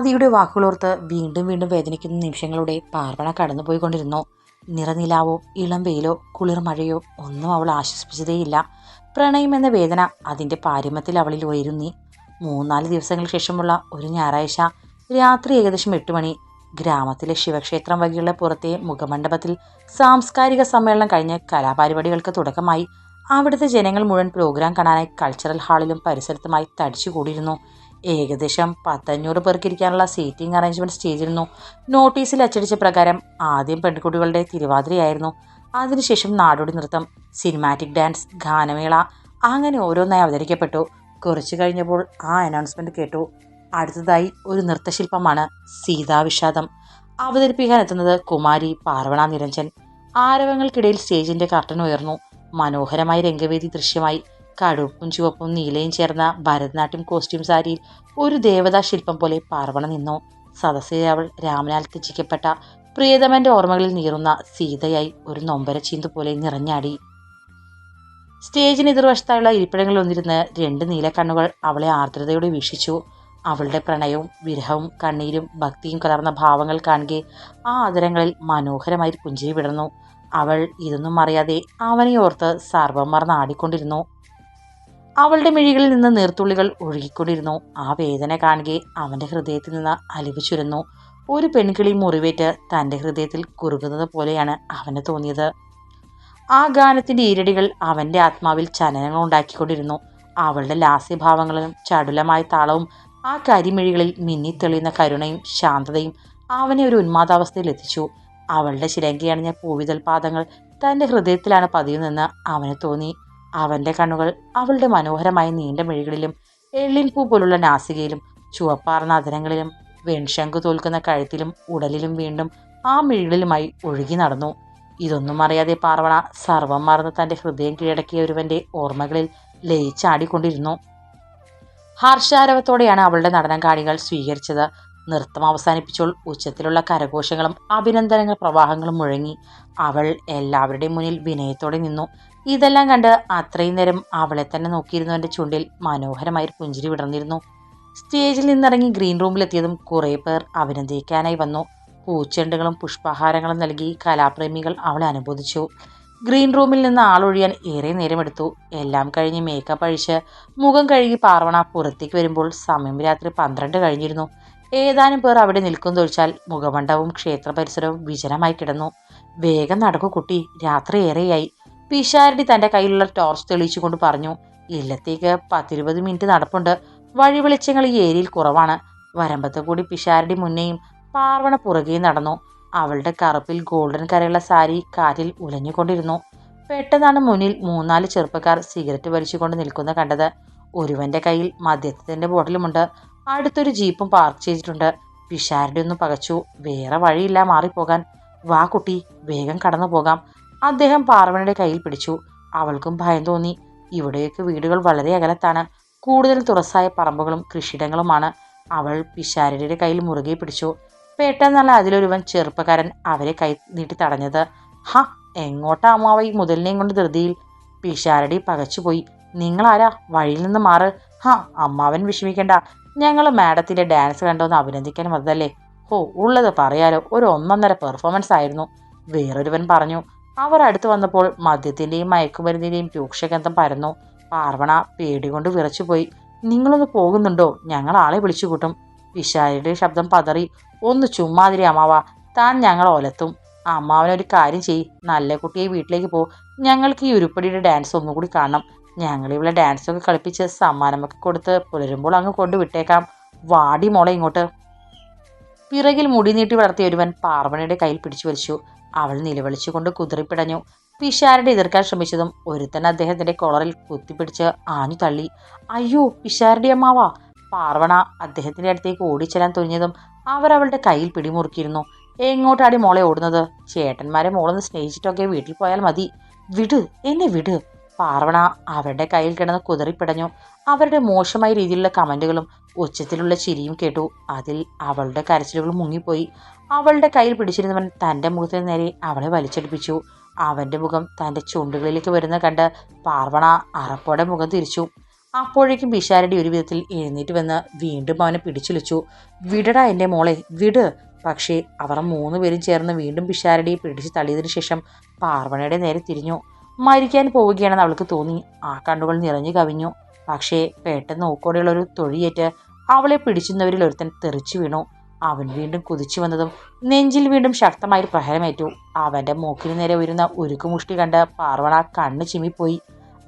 ആദിയുടെ വാക്കുകളോർത്ത് വീണ്ടും വീണ്ടും വേദനിക്കുന്ന നിമിഷങ്ങളുടെ പാർവണ കടന്നുപോയിക്കൊണ്ടിരുന്നു. നിറനിലാവോ ഇളം വെയിലോ കുളിർ മഴയോ ഒന്നും അവൾ ആശ്വസിപ്പിച്ചതേയില്ല. പ്രണയം എന്ന വേദന അതിന്റെ പാരമ്യത്തിൽ അവളിൽ ഉയരുന്നി. മൂന്നാൽ ദിവസങ്ങൾ ശേഷമുള്ള ഒരു ഞായറാഴ്ച രാത്രി ഏകദേശം എട്ട് മണി. ഗ്രാമത്തിലെ ശിവക്ഷേത്രം വകയുള്ള പുറത്തെ മുഖമണ്ഡപത്തിൽ സാംസ്കാരിക സമ്മേളനം കഴിഞ്ഞ് കലാപരിപാടികൾക്ക് തുടക്കമായി. അവിടുത്തെ ജനങ്ങൾ മുഴുവൻ പ്രോഗ്രാം കാണാനായി കൾച്ചറൽ ഹാളിലും പരിസരത്തുമായി തടിച്ചുകൂടിയിരുന്നു. ഏകദേശം പത്തഞ്ഞൂറ് പേർക്ക് ഇരിക്കാനുള്ള സീറ്റിംഗ് അറേഞ്ച്മെന്റ് സ്റ്റേജിരുന്നു നോട്ടീസിൽ അച്ചടിച്ച പ്രകാരം ആദ്യം പെൺകുട്ടികളുടെ തിരുവാതിരയായിരുന്നു. അതിനുശേഷം നാടോടി നൃത്തം സിനിമാറ്റിക് ഡാൻസ് ഗാനമേള അങ്ങനെ ഓരോന്നായി അവതരിക്കപ്പെട്ടു. കുറച്ചു കഴിഞ്ഞപ്പോൾ ആ അനൗൺസ്മെന്റ് കേട്ടു. അടുത്തതായി ഒരു നൃത്തശില്പമാണ് സീതാവിഷാദം. അവതരിപ്പിക്കാൻ എത്തുന്നത് കുമാരി പാർവണ നിരഞ്ജൻ. ആരവങ്ങൾക്കിടയിൽ സ്റ്റേജിന്റെ കർട്ടൻ ഉയർന്നു. മനോഹരമായ രംഗവേദി ദൃശ്യമായി. കടുപ്പും ചുവപ്പും നീലയും ചേർന്ന ഭരതനാട്യം കോസ്റ്റ്യൂം സാരിയിൽ ഒരു ദേവതാ ശില്പം പോലെ പാർവണ നിന്നു. സദസ്സിൽ അവൾ രാമനാൽ ത്യജിക്കപ്പെട്ട പ്രിയതമന്റെ ഓർമ്മകളിൽ നീറുന്ന സീതയായി ഒരു നൊമ്പര ചീന്തു പോലെ നിറഞ്ഞാടി. സ്റ്റേജിന് എതിർവശത്തായുള്ള ഇരിപ്പിടങ്ങളിൽ ഒന്നിരുന്ന് രണ്ട് നീലക്കണ്ണുകൾ അവളെ ആർദ്രതയോടെ വീക്ഷിച്ചു. അവളുടെ പ്രണയവും വിരഹവും കണ്ണീരും ഭക്തിയും കലർന്ന ഭാവങ്ങൾ കാണുക ആ ആദരങ്ങളിൽ മനോഹരമായി പുഞ്ചിരി വിടർന്നു. അവൾ ഇതൊന്നും അറിയാതെ അവനെ ഓർത്ത് സർവം മറന്ന് ആടിക്കൊണ്ടിരുന്നു. അവളുടെ മിഴികളിൽ നിന്ന് നീർത്തുള്ളികൾ ഒഴുകിക്കൊണ്ടിരുന്നു. ആ വേദന കാണുകെ അവന്റെ ഹൃദയത്തിൽ നിന്ന് അലിവ് ചുരുന്നു. ഒരു പെൺകിളി മുറിവേറ്റ് തന്റെ ഹൃദയത്തിൽ കുറുകുന്നത് പോലെയാണ് അവന് തോന്നിയത്. ആ ഗാനത്തിന്റെ ഈരടികൾ അവന്റെ ആത്മാവിൽ ചലനങ്ങൾ ഉണ്ടാക്കിക്കൊണ്ടിരുന്നു. അവളുടെ ലാസ്യഭാവങ്ങളും ചടുലമായ താളവും ആ കരിമിഴികളിൽ മിന്നിത്തെളിയുന്ന കരുണയും ശാന്തതയും അവനെ ഒരു ഉന്മാദാവസ്ഥയിൽ എത്തിച്ചു. അവളുടെ ചിലങ്കയണിഞ്ഞ പൂവിതൽ പാദങ്ങൾ തന്റെ ഹൃദയത്തിലാണ് പതിയുന്നതെന്ന് അവന് തോന്നി. അവന്റെ കണ്ണുകൾ അവളുടെ മനോഹരമായ നീണ്ട മെഴികളിലും എള്ളിൻപൂ പോലുള്ള നാസികയിലും ചുവപ്പാർന്ന അതരങ്ങളിലും വെൺശങ്കു തോൽക്കുന്ന കഴുത്തിലും ഉടലിലും വീണ്ടും ആ മിഴികളിലുമായി ഒഴുകി നടന്നു. ഇതൊന്നും അറിയാതെ പാർവണ സർവം മറന്ന് തന്റെ ഹൃദയം കീഴടക്കിയ ഒരുവന്റെ ഓർമ്മകളിൽ ലയിച്ചാടിക്കൊണ്ടിരുന്നു. ഹർഷാരവത്തോടെയാണ് അവളുടെ നടനം കാണികൾ സ്വീകരിച്ചത്. നൃത്തം അവസാനിപ്പിച്ചോൾ ഉച്ചത്തിലുള്ള കരഘോഷങ്ങളും അഭിനന്ദനങ്ങൾ പ്രവാഹങ്ങളും മുഴങ്ങി. അവൾ എല്ലാവരുടെയും മുന്നിൽ വിനയത്തോടെ നിന്നു. ഇതെല്ലാം കണ്ട് അത്രയും നേരം അവളെ തന്നെ നോക്കിയിരുന്നവന്റെ ചുണ്ടിൽ. മനോഹരമായ ഒരു പുഞ്ചിരി വിടർന്നിരുന്നു. സ്റ്റേജിൽ നിന്നിറങ്ങി ഗ്രീൻ റൂമിലെത്തിയതും കുറേ പേർ അഭിനന്ദിക്കാനായി വന്നു. പൂച്ചെണ്ടുകളും പുഷ്പഹാരങ്ങളും നൽകി കലാപ്രേമികൾ അവളെ അനുബോധിച്ചു ഗ്രീൻ റൂമിൽ നിന്ന് ആളൊഴിയാൻ ഏറെ നേരമെടുത്തു. എല്ലാം കഴിഞ്ഞ് മേക്കപ്പ് അഴിച്ച് മുഖം കഴുകി പാർവണ പുറത്തേക്ക് വരുമ്പോൾ സമയം രാത്രി പന്ത്രണ്ട് കഴിഞ്ഞിരുന്നു. ഏതാനും പേർ അവിടെ നിൽക്കുന്നതൊഴിച്ചാൽ മുഖമണ്ഡവും ക്ഷേത്ര പരിസരവും വിജനമായി കിടന്നു. വേഗം നടക്കൂ കുട്ടി. രാത്രി ഏറെയായി. പിഷാരടി തന്റെ കയ്യിലുള്ള ടോർച്ച് തെളിയിച്ചുകൊണ്ട് പറഞ്ഞു ഇല്ലത്തേക്ക് പത്തിരുപത് മിനിറ്റ് നടപ്പുണ്ട്. വഴി വെളിച്ചങ്ങൾ ഈ ഏരിയയിൽ കുറവാണ്. വരമ്പത്ത് കൂടി പിഷാരടി മുന്നേയും പാർവണ പുറകെയും നടന്നു. അവളുടെ കറുപ്പിൽ ഗോൾഡൻ കരയുള്ള സാരി കാറ്റിൽ ഉലഞ്ഞുകൊണ്ടിരുന്നു. പെട്ടെന്നാണ് മുന്നിൽ മൂന്നാൽ ചെറുപ്പക്കാർ സിഗരറ്റ് വലിച്ചുകൊണ്ട് നിൽക്കുന്ന കണ്ടത്. ഒരുവന്റെ കയ്യിൽ മദ്യത്തിന്റെ ബോട്ടിലുമുണ്ട്. അടുത്തൊരു ജീപ്പും പാർക്ക് ചെയ്തിട്ടുണ്ട്. പിഷാരടി ഒന്ന് പകച്ചു. വേറെ വഴിയില്ല മാറിപ്പോകാൻ. വാ കുട്ടി വേഗം കടന്നു പോകാം അദ്ദേഹം പാർവണയുടെ കയ്യിൽ പിടിച്ചു. അവൾക്കും ഭയം തോന്നി. ഇവിടെയൊക്കെ വീടുകൾ വളരെ അകലത്താണ്. കൂടുതൽ തുറസായ പറമ്പുകളും കൃഷിയിടങ്ങളുമാണ്. അവൾ പിഷാരടിയുടെ കയ്യിൽ മുറുകെ പിടിച്ചു. പെട്ടെന്നല്ല അതിലൊരുവൻ ചെറുപ്പക്കാരൻ അവരെ കൈ നീട്ടി തടഞ്ഞത്. ഹ എങ്ങോട്ടാ അമ്മാവ ഈ മുതലിനെയും കൊണ്ട് ധൃതിയിൽ? പിഷാരടി പകച്ചുപോയി. നിങ്ങളാരാ? വഴിയിൽ നിന്ന് മാറ്. ഹ അമ്മാവൻ വിഷമിക്കണ്ട. ഞങ്ങൾ മാഡത്തിന്റെ ഡാൻസ് കണ്ടോന്ന് അഭിനന്ദിക്കാൻ വന്നതല്ലേ? ഹോ ഉള്ളത് പറയാലോ. ഒരു ഒന്നൊന്നര പെർഫോമൻസ് ആയിരുന്നു വേറൊരുവൻ പറഞ്ഞു. അവർ അടുത്ത് വന്നപ്പോൾ മദ്യത്തിന്റെയും മയക്കുമരുന്നിന്റെയും രൂക്ഷഗന്ധം പരന്നു. പാർവണ പേടികൊണ്ട് വിറച്ചുപോയി. നിങ്ങളൊന്ന് പോകുന്നുണ്ടോ? ഞങ്ങൾ ആളെ വിളിച്ചു കൂട്ടും വിശാലിയുടെ ശബ്ദം പതറി. ഒന്ന് ചുമ്മാതിരി അമ്മാവ. താൻ ഞങ്ങൾ ഒലത്തും. അമ്മാവനൊരു കാര്യം ചെയ് നല്ല കുട്ടിയെ വീട്ടിലേക്ക് പോ. ഞങ്ങൾക്ക് ഈ ഉരുപ്പടിയുടെ ഡാൻസ് ഒന്നുകൂടി കാണണം. ഞങ്ങൾ ഇവിടെ ഡാൻസൊക്കെ കളിപ്പിച്ച് സമ്മാനമൊക്കെ കൊടുത്ത് പുലരുമ്പോൾ അങ്ങ് കൊണ്ടുവിട്ടേക്കാം വാടി മോളെ ഇങ്ങോട്ട്. പിറകിൽ മുടി നീട്ടി വളർത്തിയ ഒരുവൻ പാർവണയുടെ കയ്യിൽ പിടിച്ചു വലിച്ചു. അവൾ നിലവിളിച്ചുകൊണ്ട് കുതിറിപ്പിടഞ്ഞു. പിഷാരനെ എതിർക്കാൻ ശ്രമിച്ചതും ഒരുത്തൻ അദ്ദേഹത്തിന്റെ കോളറിൽ കുത്തിപ്പിടിച്ച് ആഞ്ഞു തള്ളി. അയ്യോ പിഷാരടി അമ്മാവാ! പാർവണ അദ്ദേഹത്തിന്റെ അടുത്തേക്ക് ഓടിച്ചെല്ലാൻ തുനിഞ്ഞതും അവർ അവളുടെ കയ്യിൽ പിടിമുറുക്കിയിരുന്നു. എങ്ങോട്ടാടി മോളെ ഓടുന്നത്? ചേട്ടന്മാരെ മോളൊന്ന് സ്നേഹിച്ചിട്ടൊക്കെ വീട്ടിൽ പോയാൽ മതി. വിട് എന്നെ വിട്. പാർവണ അവരുടെ കയ്യിൽ കിടന്ന് കുതിറിപ്പിടഞ്ഞു. അവരുടെ മോശമായ രീതിയിലുള്ള കമന്റുകളും ഉച്ചത്തിലുള്ള ചിരിയും കേട്ടു. അതിൽ അവളുടെ കരച്ചിലുകൾ മുങ്ങിപ്പോയി. അവളുടെ കയ്യിൽ പിടിച്ചിരുന്നവൻ തന്റെ മുഖത്തിന് നേരെ അവളെ വലിച്ചടിപ്പിച്ചു. അവന്റെ മുഖം തന്റെ ചുണ്ടുകളിലേക്ക് വരുന്ന കണ്ട് പാർവണ അറപ്പോടെ മുഖം തിരിച്ചു. അപ്പോഴേക്കും ബിഷാരടി ഒരു വിധത്തിൽ എഴുന്നേറ്റ് വന്ന് വീണ്ടും അവനെ പിടിച്ചുലിച്ചു. വിടടാ എന്റെ മോളെ വിട്. പക്ഷേ അവർ മൂന്ന് പേരും ചേർന്ന് വീണ്ടും പിഷാരടിയെ പിടിച്ച് തള്ളിയതിനു ശേഷം പാർവണയുടെ നേരെ തിരിഞ്ഞു. മരിക്കാൻ പോവുകയാണെന്ന് അവൾക്ക് തോന്നി. ആ കണ്ണുകൾ നിറഞ്ഞു കവിഞ്ഞു. പക്ഷേ പെട്ടെന്ന് ഓക്കോടെയുള്ള ഒരു തൊഴിയേറ്റ് അവളെ പിടിച്ചുന്നവരിൽ ഒരുത്തൻ തെറിച്ചു വീണു. അവൻ വീണ്ടും കുതിച്ചു വന്നതും നെഞ്ചിൽ വീണ്ടും ശക്തമായൊരു പ്രഹരമേറ്റു. അവന്റെ മൂക്കിന് നേരെ ഉയരുന്ന ഉരുക്കുമുഷ്ടി കണ്ട് പാർവണ കണ്ണ് ചിമ്മിപ്പോയി.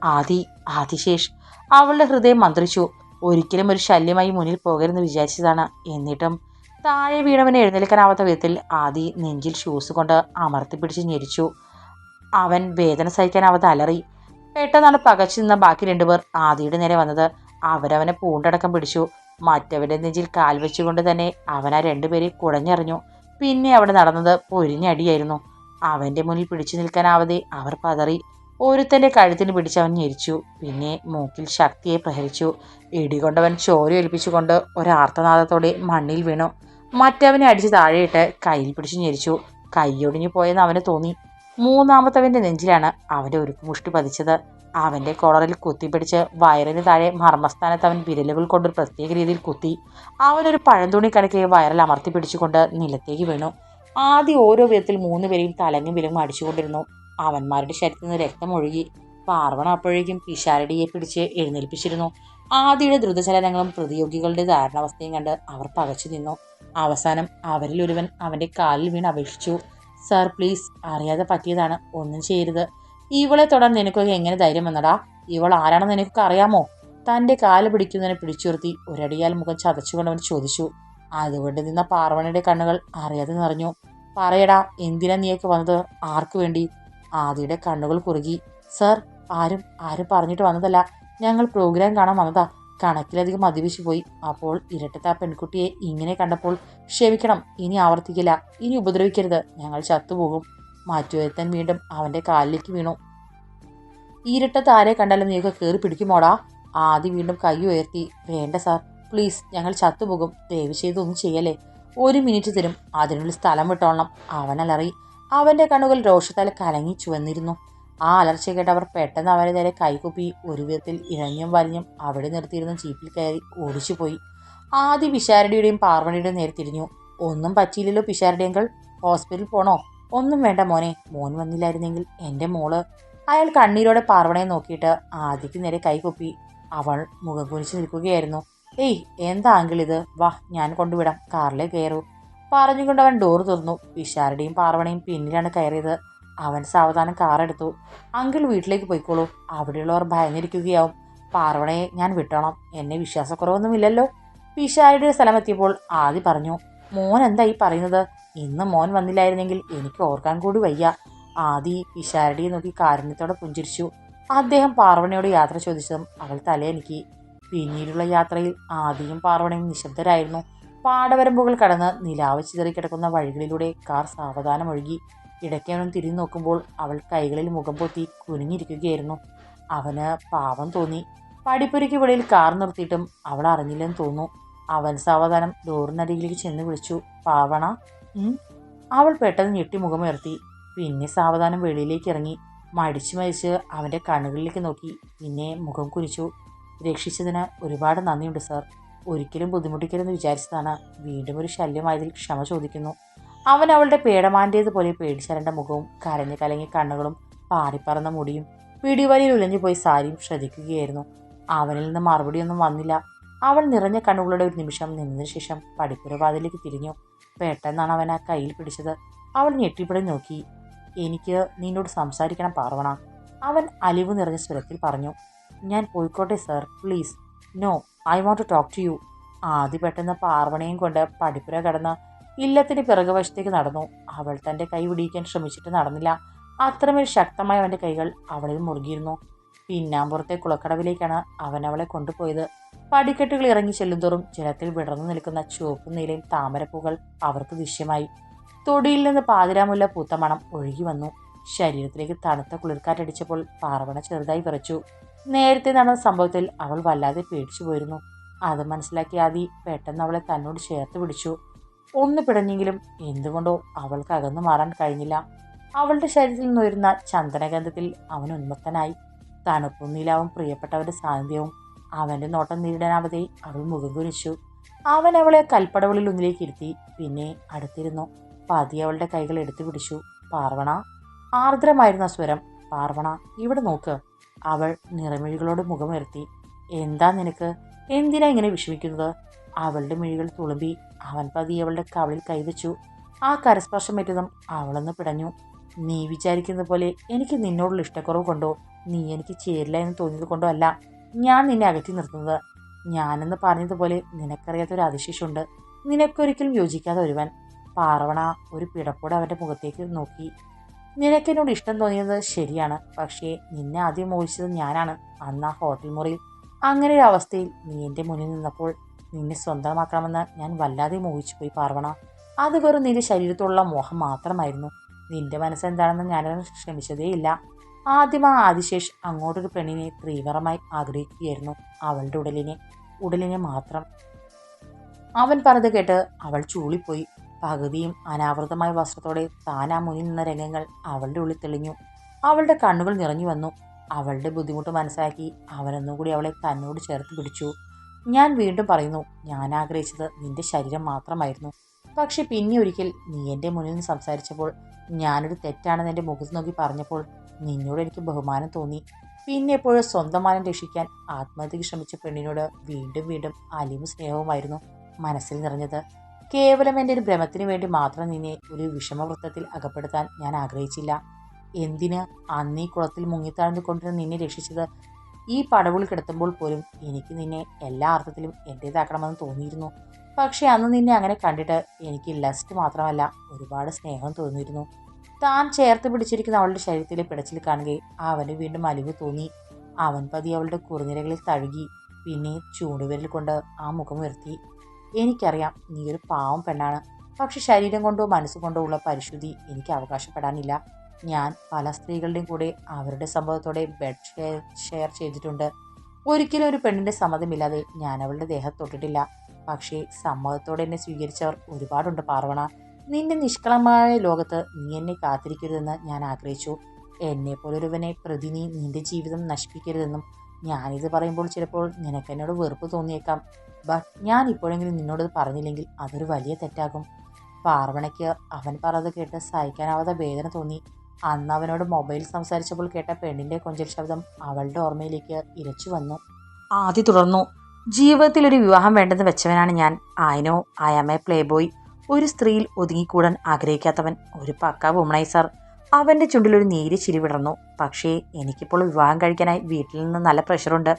ആദി ആദിശേഷ് അവളുടെ ഹൃദയം മന്ത്രിച്ചു. ഒരിക്കലും ഒരു ശല്യമായി മുന്നിൽ പോകരുതെന്ന് വിചാരിച്ചതാണ്. എന്നിട്ടും താഴെ വീണവനെ എഴുന്നേൽക്കാനാവാത്ത വിധത്തിൽ ആദി നെഞ്ചിൽ ഷൂസ് കൊണ്ട് അമർത്തിപ്പിടിച്ച് ഞെരിച്ചു. അവൻ വേദന സഹിക്കാൻ അവത് അലറി പെട്ടെന്നാണ് പകച്ചു നിന്ന ബാക്കി രണ്ടുപേർ ആദിയുടെ നേരെ വന്നത്. അവരവനെ പൂണ്ടടക്കം പിടിച്ചു. മറ്റവരുടെ നെഞ്ചിൽ കാൽ വെച്ചുകൊണ്ട് തന്നെ അവൻ ആ രണ്ടുപേരെ കുടഞ്ഞെറിഞ്ഞു. പിന്നെ അവിടെ നടന്നത് പൊരിഞ്ഞടിയായിരുന്നു അവന്റെ മുന്നിൽ പിടിച്ചു നിൽക്കാനാവതെ അവർ പതറി. ഒരുത്തന്റെ കഴുത്തിന് പിടിച്ച് അവൻ ഞെരിച്ചു. പിന്നെ മൂക്കിൽ ശക്തിയെ പ്രഹരിച്ചു. ഇടികൊണ്ടവൻ ചോര ഏൽപ്പിച്ചുകൊണ്ട് ഒരാർത്തനാദത്തോടെ മണ്ണിൽ വീണു. മറ്റവനെ അടിച്ച് താഴെയിട്ട് കയ്യിൽ പിടിച്ച് ഞെരിച്ചു. കൈയൊടിഞ്ഞു പോയെന്ന് അവന് തോന്നി. മൂന്നാമത്തവന്റെ നെഞ്ചിലാണ് അവന്റെ ഒരു മുഷ്ടി പതിച്ചത്. അവന്റെ കോളറിൽ കുത്തിപ്പിടിച്ച് വയറിന് താഴെ മർമ്മസ്ഥാനത്ത് അവൻ വിരലുകൾ കൊണ്ടൊരു പ്രത്യേക രീതിയിൽ കുത്തി അവനൊരു പഴന്തുണി കണക്കെ വയറിൽ അമർത്തി പിടിച്ചുകൊണ്ട് നിലത്തേക്ക് വീണു. ആദ്യം ഓരോ വിധത്തിൽ മൂന്ന് പേരെയും തലങ്ങും വിലങ്ങും അടിച്ചുകൊണ്ടിരുന്നു. അവന്മാരുടെ ശരീരത്തിൽ നിന്ന് രക്തമൊഴുകി പാർവണ അപ്പോഴേക്കും പിഷാരടിയെ പിടിച്ച് എഴുന്നേൽപ്പിച്ചിരുന്നു. ആദിയുടെ ദ്രുതചലനങ്ങളും പ്രതിയോഗികളുടെ ധാരണാവസ്ഥയും കണ്ട് അവർ പകച്ചു നിന്നു. അവസാനം അവരിലൊരുവൻ അവന്റെ കാലിൽ വീണ് അപേക്ഷിച്ചു. സാർ പ്ലീസ് അറിയാതെ പറ്റിയതാണ്. ഒന്നും ചെയ്യരുത്. ഇവളെ തുടർന്ന് നിനക്കൊക്കെ എങ്ങനെ ധൈര്യം വന്നടാ? ഇവൾ ആരാണെന്ന് നിനക്കൊക്കെ അറിയാമോ? തന്റെ കാൽ പിടിക്കുന്നതിനെ പിടിച്ചുയർത്തി ഒരടിയാൽ മുഖം ചതച്ചുകൊണ്ടവൻ ചോദിച്ചു. അതുകൊണ്ട് നിന്ന പാർവണയുടെ കണ്ണുകൾ അറിയാതെ നിറഞ്ഞു. പറയടാ എന്തിനാ നീയൊക്കെ വന്നത്? ആർക്കു വേണ്ടി? ആദിയുടെ കണ്ണുകൾ കുറുകി. സർ ആരും ആരും പറഞ്ഞിട്ട് വന്നതല്ല. ഞങ്ങൾ പ്രോഗ്രാം കാണാൻ വന്നതാ. കണക്കിലധികം മതിവിശു പോയി. അപ്പോൾ ഇരട്ടത്തെ ആ പെൺകുട്ടിയെ ഇങ്ങനെ കണ്ടപ്പോൾ ക്ഷമിക്കണം ഇനി ആവർത്തിക്കില്ല ഇനി ഉപദ്രവിക്കരുത് ഞങ്ങൾ ചത്തുപോകും. മാറ്റുവരുത്തൻ വീണ്ടും അവന്റെ കാലിലേക്ക് വീണു. ഇരട്ടത്ത് ആരെ കണ്ടാലും നീയൊക്കെ കയറി പിടിക്കുമോടാ? ആദ്യം വീണ്ടും കൈ ഉയർത്തി വേണ്ട സാർ പ്ലീസ് ഞങ്ങൾ ചത്തുപോകും ദയവ് ചെയ്തൊന്നും ചെയ്യല്ലേ? ഒരു മിനിറ്റ് തരും അതിനുള്ളിൽ സ്ഥലം വിട്ടോളണം അവനലറി. അവന്റെ കണ്ണുകൾ രോഷത്താൽ കലങ്ങി ചുവന്നിരുന്നു. ആ അലർച്ച കേട്ട് അവർ പെട്ടെന്ന് അവരെ നേരെ കൈകുപ്പി. ഒരു വിധത്തിൽ ഇഴഞ്ഞും വലിഞ്ഞും അവിടെ നിർത്തിയിരുന്ന ജീപ്പിൽ കയറി ഓടിച്ചുപോയി. ആദ്യ പിഷാരടിയുടെയും പാർവണിയുടെയും നേരെ തിരിഞ്ഞു. ഒന്നും പറ്റിയില്ലല്ലോ പിഷാരടിയെങ്കിൽ ഹോസ്പിറ്റലിൽ പോണോ? ഒന്നും വേണ്ട മോനെ. മോൻ വന്നില്ലായിരുന്നെങ്കിൽ എന്റെ മോൾ. അയാൾ കണ്ണീരോടെ പാർവണയെ നോക്കിയിട്ട് ആദ്യക്ക് നേരെ കൈകൊപ്പി. അവൾ മുഖം കുനിച്ച് നിൽക്കുകയായിരുന്നു. ഏയ് എന്താ അങ്കിൾ ഇത്? വാ ഞാൻ കൊണ്ടുവിടാം. കാറിലെ കയറൂ. പറഞ്ഞുകൊണ്ട് അവൻ ഡോർ തുറന്നു. പിഷാരുടെയും പാർവണയും പിന്നിലാണ് കയറിയത്. അവൻ സാവധാനം കാറെടുത്തു അങ്കിൾ വീട്ടിലേക്ക് പോയിക്കോളൂ. അവിടെയുള്ളവർ ഭയന്നിരിക്കുകയാവും. പാർവണയെ ഞാൻ വിട്ടോണം. എന്നെ വിശ്വാസക്കുറവൊന്നുമില്ലല്ലോ. പിഷാരുടെ സ്ഥലമെത്തിയപ്പോൾ ആദി പറഞ്ഞു മോൻ എന്താ ഈ പറയുന്നത്? ഇന്ന് മോൻ വന്നില്ലായിരുന്നെങ്കിൽ എനിക്ക് ഓർക്കാൻ കൂടി വയ്യ. ആദി പിഷാരടിയെ നോക്കി കാരുണ്യത്തോടെ പുഞ്ചിരിച്ചു. അദ്ദേഹം പാർവണയോട് യാത്ര ചോദിച്ചതും അവൾ തലയെനിക്കി. പിന്നീടുള്ള യാത്രയിൽ ആദിയും പാർവണയും നിശബ്ദരായിരുന്നു. പാടവരമ്പുകൾ കടന്ന് നിലാവ് ചിതറി കിടക്കുന്ന വഴികളിലൂടെ കാർ സാവധാനം ഒഴുകി ഇടയ്ക്കവനും തിരിഞ്ഞു നോക്കുമ്പോൾ അവൾ കൈകളിൽ മുഖം പൊത്തി കുനിഞ്ഞിരിക്കുകയായിരുന്നു. അവന് പാവം തോന്നി. പടിപ്പുരയ്ക്ക് വെളിയിൽ കാർ നിർത്തിയിട്ടും അവൾ അറിഞ്ഞില്ലെന്ന് തോന്നുന്നു. അവൻ സാവധാനം ഡോറിനരികിലേക്ക് ചെന്ന് വിളിച്ചു. പാവണ? അവൾ പെട്ടെന്ന് ഞെട്ടി മുഖമുയർത്തി. പിന്നെ സാവധാനം വെളിയിലേക്ക് ഇറങ്ങി. മടിച്ചു മരിച്ച് അവന്റെ കണ്ണുകളിലേക്ക് നോക്കി. പിന്നെ മുഖം കുനിച്ചു. രക്ഷിച്ചതിന് ഒരുപാട് നന്ദിയുണ്ട് സാർ. ഒരിക്കലും ബുദ്ധിമുട്ടിക്കരുതെന്ന് വിചാരിച്ചതാണ്. വീണ്ടും ഒരു ശല്യമായതിൽ ക്ഷമ ചോദിക്കുന്നു. അവൻ അവളുടെ പേടമാന്റേതുപോലെ പേടിച്ചരണ്ട മുഖവും കരഞ്ഞു കലങ്ങിയ കണ്ണുകളും പാറിപ്പറന്ന മുടിയും പിടിവലിയിൽ ഉലഞ്ഞുപോയി സാരിയും ശ്രദ്ധിക്കുകയായിരുന്നു. അവനിൽ നിന്ന് മറുപടിയൊന്നും വന്നില്ല. അവൾ നിറഞ്ഞ കണ്ണുകളുടെ ഒരു നിമിഷം നിന്നതിന് ശേഷം പടിപ്പുരവാതിലേക്ക് തിരിഞ്ഞു. പെട്ടെന്നാണ് അവൻ ആ കയ്യിൽ പിടിച്ചത്. അവൾ ഞെട്ടിപ്പിടി നോക്കി. എനിക്ക് നിന്നോട് സംസാരിക്കണം പാർവണ അവൻ അലിവ് നിറഞ്ഞ സ്വരത്തിൽ പറഞ്ഞു. ഞാൻ പോയിക്കോട്ടെ sir. Please. No I want to talk to you. ആദ്യ പെട്ടെന്ന് പാർവണയും കൊണ്ട് പടിപ്പുര കടന്ന് ഇല്ലത്തിന് പിറകുവശത്തേക്ക് നടന്നു. അവൾ തന്റെ കൈ പിടിക്കാൻ ശ്രമിച്ചിട്ട് നടന്നില്ല. അത്രമേൽ ശക്തമായ അവന്റെ കൈകൾ അവളിൽ മുറുകിയിരുന്നു. പിന്നാമ്പുറത്തെ കുളക്കടവിലേക്കാണ് അവൻ അവളെ കൊണ്ടുപോയത്. പടിക്കെട്ടുകൾ ഇറങ്ങി ചെല്ലുന്തോറും ജലത്തിൽ വിടർന്നു നിൽക്കുന്ന ചുവപ്പും നീലയും താമരപ്പൂകൾ അവർക്ക് ദൃശ്യമായി. തൊടിയിൽ നിന്ന് പാതിരാമുല്ല പൂത്ത മണം ഒഴുകി വന്നു. ശരീരത്തിലേക്ക് തണുത്ത കുളിർക്കാറ്റടിച്ചപ്പോൾ പാർവണ ചെറുതായി വിറച്ചു. നേരത്തെ നടന്ന സംഭവത്തിൽ അവൾ വല്ലാതെ പേടിച്ചു പോയിരുന്നു അത് മനസ്സിലാക്കി ആദി പെട്ടെന്ന് അവളെ തന്നോട് ചേർത്ത് പിടിച്ചു. ഒന്ന് പിടഞ്ഞെങ്കിലും എന്തുകൊണ്ടോ അവൾക്ക് അകന്നു മാറാൻ കഴിഞ്ഞില്ല. അവളുടെ ശരീരത്തിൽ നിന്നുയരുന്ന ചന്ദനഗന്ധത്തിൽ അവൻ ഉന്മത്തനായി. തണുപ്പും നിലാവും പ്രിയപ്പെട്ടവരുടെ സാന്നിധ്യവും അവന്റെ നോട്ടം നേരിടാനാവതെ അവൾ മുഖം അവൻ അവളെ കൽപ്പടവളിൽ ഒന്നിലേക്ക് ഇരുത്തി പിന്നെ അടുത്തിരുന്നു. പതി അവളുടെ കൈകൾ എടുത്തു പിടിച്ചു. പാർവണ ആർദ്രമായിരുന്ന സ്വരം. പാർവണ ഇവിടെ നോക്ക്. അവൾ നിറമിഴികളോട് മുഖമുയർത്തി. എന്താ നിനക്ക്? എന്തിനാ ഇങ്ങനെ വിഷമിക്കുന്നത്? അവളുടെ മിഴികൾ തുളുമ്പി അവൻ പതി അവളുടെ കവളിൽ കൈവച്ചു. ആ കരസ്പർശമേറ്റതും അവളൊന്ന് പിടഞ്ഞു. നീ വിചാരിക്കുന്ന പോലെ എനിക്ക് നിന്നോടുള്ള ഇഷ്ടക്കുറവ് കൊണ്ടോ? നീ എനിക്ക് ചേരില്ല എന്ന് തോന്നിയത് കൊണ്ടോ അല്ല. ഞാൻ നിന്നെ അകറ്റി നിർത്തുന്നത്. ഞാനെന്ന് പറഞ്ഞതുപോലെ നിനക്കറിയാത്തൊരു അതിശേഷമുണ്ട്. നിനക്കൊരിക്കലും യോജിക്കാതെ ഒരുവൻ. പാർവണ ഒരു പിടപ്പോടെ അവന്റെ മുഖത്തേക്ക് നോക്കി. നിനക്കെന്നോട് ഇഷ്ടം തോന്നിയത് ശരിയാണ്. പക്ഷേ നിന്നെ ആദ്യം മോഹിച്ചത് ഞാനാണ്. അന്ന് ആ ഹോട്ടൽ മുറിയിൽ അങ്ങനെ ഒരു അവസ്ഥയിൽ നീ എന്റെ മുന്നിൽ നിന്നപ്പോൾ നിന്നെ സ്വന്തമാക്കണമെന്ന് ഞാൻ വല്ലാതെ മോഹിച്ചു പോയി പാർവണ. അത് വെറും നിന്റെ ശരീരത്തോടുള്ള മോഹം മാത്രമായിരുന്നു. നിന്റെ മനസ്സെന്താണെന്ന് ഞാനത് ശ്രമിച്ചതേയില്ല ആദ്യം ആ ആദിശേഷ് അങ്ങോട്ടൊരു പെണ്ണിനെ തീവ്രമായി ആഗ്രഹിക്കുകയായിരുന്നു അവളുടെ ഉടലിനെ. ഉടലിനെ മാത്രം. അവൻ പറഞ്ഞത് കേട്ട് അവൾ ചൂളിപ്പോയി. പകുതിയും അനാവൃതമായ വസ്ത്രത്തോടെ താൻ ആ മുന്നിൽ നിന്ന രംഗങ്ങൾ അവളുടെ ഉള്ളിൽ തെളിഞ്ഞു. അവളുടെ കണ്ണുകൾ നിറഞ്ഞു വന്നു. അവളുടെ ബുദ്ധിമുട്ട് മനസ്സിലാക്കി അവനൊന്നുകൂടി അവളെ തന്നോട് ചേർത്ത് പിടിച്ചു. ഞാൻ വീണ്ടും പറയുന്നു ഞാൻ ആഗ്രഹിച്ചത് നിന്റെ ശരീരം മാത്രമായിരുന്നു. പക്ഷെ പിന്നെ ഒരിക്കൽ നീ എന്റെ മുന്നിൽ നിന്ന് സംസാരിച്ചപ്പോൾ ഞാനൊരു തെറ്റാണെന്ന് എന്റെ മുഖത്ത് നോക്കി പറഞ്ഞപ്പോൾ നിന്നോട് എനിക്ക് ബഹുമാനം തോന്നി. പിന്നെ എപ്പോഴും സ്വന്തം മാനം രക്ഷിക്കാൻ ആത്മഹത്യക്ക് ശ്രമിച്ച പെണ്ണിനോട് വീണ്ടും വീണ്ടും അലിവും സ്നേഹവുമായിരുന്നു മനസ്സിൽ നിറഞ്ഞത്. കേവലം എന്റെ ഒരു ഭ്രമത്തിന് വേണ്ടി മാത്രം നിന്നെ ഒരു വിഷമവൃത്തത്തിൽ അകപ്പെടുത്താൻ ഞാൻ ആഗ്രഹിച്ചില്ല. എന്തിന്? അന്നീ കുളത്തിൽ മുങ്ങിത്താഴ്ന്നു കൊണ്ടിരുന്ന നിന്നെ രക്ഷിച്ചത് ഈ പടവുകൾ കിടത്തുമ്പോൾ പോലും എനിക്ക് നിന്നെ എല്ലാ അർത്ഥത്തിലും എന്റേതാക്കണമെന്ന് തോന്നിയിരുന്നു. പക്ഷേ അന്ന് നിന്നെ അങ്ങനെ കണ്ടിട്ട് എനിക്ക് ലസ്റ്റ് മാത്രമല്ല ഒരുപാട് സ്നേഹം തോന്നിയിരുന്നു. താൻ ചേർത്ത് പിടിച്ചിരിക്കുന്ന അവളുടെ ശരീരത്തിലെ പിടച്ചിൽ കാണുകയും അവന് വീണ്ടും അലിവ് തോന്നി. അവൻ പതി അവളുടെ കുറുനിരകളിൽ തഴുകി പിന്നെ ചൂണ്ടുവിരൽ കൊണ്ട് ആ മുഖം ഉയർത്തി. എനിക്കറിയാം നീ ഒരു പാവം പെണ്ണാണ്. പക്ഷെ ശരീരം കൊണ്ടോ മനസ്സുകൊണ്ടോ ഉള്ള പരിശുദ്ധി എനിക്ക് അവകാശപ്പെടാനില്ല. ഞാൻ പല സ്ത്രീകളുടെയും കൂടെ അവരുടെ സംഭവത്തോടെ ബെഡ് ഷെയർ ഷെയർ ചെയ്തിട്ടുണ്ട്. ഒരിക്കലും ഒരു പെണ്ണിന്റെ സമ്മതമില്ലാതെ ഞാൻ അവളുടെ ദേഹത്ത് തൊട്ടിട്ടില്ല. പക്ഷേ സമ്മതത്തോടെ എന്നെ സ്വീകരിച്ചവർ ഒരുപാടുണ്ട് പാർവണ. നിന്റെ നിഷ്കളമായ ലോകത്ത് നീ എന്നെ കാത്തിരിക്കരുതെന്ന് ഞാൻ ആഗ്രഹിച്ചു. എന്നെ പോലൊരുവനെ പ്രതി നീ നിന്റെ ജീവിതം നശിപ്പിക്കരുതെന്നും ഞാനിത് പറയുമ്പോൾ ചിലപ്പോൾ നിനക്ക് എന്നോട് വെറുപ്പ് തോന്നിയേക്കാം. ബട്ട് ഞാൻ ഇപ്പോഴെങ്കിലും നിന്നോട് പറഞ്ഞില്ലെങ്കിൽ അതൊരു വലിയ തെറ്റാകും. പാർവണയ്ക്ക് അവൻ പറഞ്ഞത് കേട്ട് സഹിക്കാനാവാത്ത വേദന തോന്നി. അന്ന് അവനോട് മൊബൈൽ സംസാരിച്ചപ്പോൾ കേട്ട പെണ്ണിന്റെ കൊഞ്ചൽ ശബ്ദം അവളുടെ ഓർമ്മയിലേക്ക് ഇരച്ചു വന്നു. ആദ്യ തുടർന്നു ജീവിതത്തിൽ ഒരു വിവാഹം വേണ്ടെന്ന് വെച്ചവനാണ് ഞാൻ. ആയനോ I am a playboy ഒരു സ്ത്രീയിൽ ഒതുങ്ങിക്കൂടാൻ ആഗ്രഹിക്കാത്തവൻ. ഒരു പക്ക വുമണൈസർ അവന്റെ ചുണ്ടിലൊരു നീര് ചിരി വിടർന്നു. പക്ഷേ എനിക്കിപ്പോൾ വിവാഹം കഴിക്കാനായി വീട്ടിൽ നിന്ന് നല്ല പ്രഷറുണ്ട്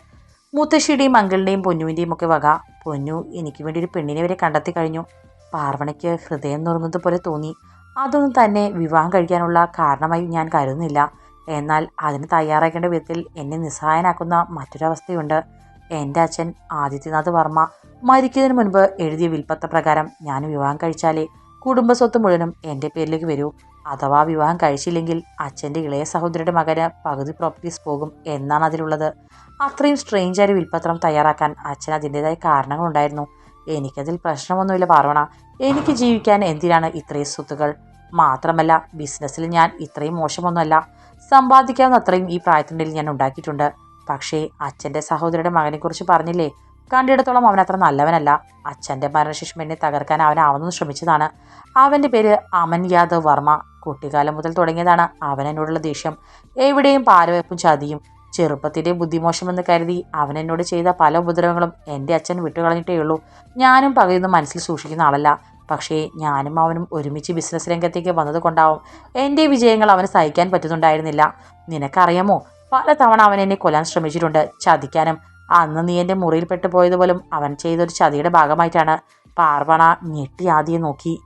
മുത്തശ്ശിയുടെയും അങ്കിളിന്റെയും പൊന്നുവിന്റെയും ഒക്കെ വക. പൊന്നു എനിക്ക് വേണ്ടി ഒരു പെണ്ണിനെ വരെ കണ്ടെത്തി കഴിഞ്ഞു. പാർവണയ്ക്ക് ഹൃദയം നുറങ്ങുന്നത് പോലെ തോന്നി. അതൊന്നും തന്നെ വിവാഹം കഴിക്കാനുള്ള കാരണമായി ഞാൻ കരുതുന്നില്ല. എന്നാൽ അതിന് തയ്യാറാക്കേണ്ട വിധത്തിൽ എന്നെ നിസ്സഹായനാക്കുന്ന മറ്റൊരവസ്ഥയുണ്ട്. എന്റെ അച്ഛൻ ആദിത്യനാഥ് വർമ്മ. മരിക്കുന്നതിന് മുൻപ് എഴുതിയ വിൽപ്പത്ത പ്രകാരം ഞാൻ വിവാഹം കഴിച്ചാലേ കുടുംബസ്വത്ത് മുഴുവനും എന്റെ പേരിലേക്ക് വരൂ. അഥവാ വിവാഹം കഴിച്ചില്ലെങ്കിൽ അച്ഛന്റെ ഇളയ സഹോദരിയുടെ മകന് പകുതി പ്രോപ്പർട്ടീസ് പോകും എന്നാണ് അതിലുള്ളത്. അത്രയും സ്ട്രെയിഞ്ചായ വിൽപ്പത്രം തയ്യാറാക്കാൻ അച്ഛൻ അതിന്റെതായ കാരണങ്ങളുണ്ടായിരുന്നു. എനിക്കതിൽ പ്രശ്നമൊന്നുമില്ല പാർവണ. എനിക്ക് ജീവിക്കാൻ എന്തിനാണ് ഇത്രയും സ്വത്തുകൾ മാത്രമല്ല ബിസിനസ്സിൽ ഞാൻ ഇത്രയും മോശമൊന്നുമല്ല. സമ്പാദിക്കാവുന്ന അത്രയും ഈ പ്രായത്തിനിടയിൽ ഞാൻ ഉണ്ടാക്കിയിട്ടുണ്ട്. പക്ഷേ അച്ഛന്റെ സഹോദരിയുടെ മകനെക്കുറിച്ച് പറഞ്ഞില്ലേ? കണ്ടിടത്തോളം അവൻ അത്ര നല്ലവനല്ല. അച്ഛന്റെ മരണശേഷം എന്നെ തകർക്കാൻ അവനാവുന്നു ശ്രമിച്ചതാണ്. അവന്റെ പേര് അമൻ യാദവ് വർമ്മ. കുട്ടിക്കാലം മുതൽ തുടങ്ങിയതാണ് അവൻ എന്നോടുള്ള ദേഷ്യം. എവിടെയും പാരവെപ്പും ചതിയും. ചെറുപ്പത്തിന്റെ ബുദ്ധിമോശമെന്ന് കരുതി അവൻ എന്നോട് ചെയ്ത പല ഉപദ്രവങ്ങളും എന്റെ അച്ഛൻ വിട്ടുകളഞ്ഞിട്ടേ ഉള്ളൂ. ഞാനും പകയൊന്നും മനസ്സിൽ സൂക്ഷിക്കുന്ന ആളല്ല. പക്ഷേ ഞാനും അവനും ഒരുമിച്ച് ബിസിനസ് രംഗത്തേക്ക് വന്നത് കൊണ്ടാവും എന്റെ വിജയങ്ങൾ അവന് സഹിക്കാൻ പറ്റുന്നുണ്ടായിരുന്നില്ല. നിനക്കറിയാമോ? പല തവണ അവൻ എന്നെ കൊല്ലാൻ ശ്രമിച്ചിട്ടുണ്ട് ചതിക്കാനും. അന്ന് നീ എന്റെ മുറിയിൽപ്പെട്ടു പോയതുപോലും അവൻ ചെയ്തൊരു ചതിയുടെ ഭാഗമായിട്ടാണ്. പാർവണ ഞെട്ടി ആദ്യം നോക്കി.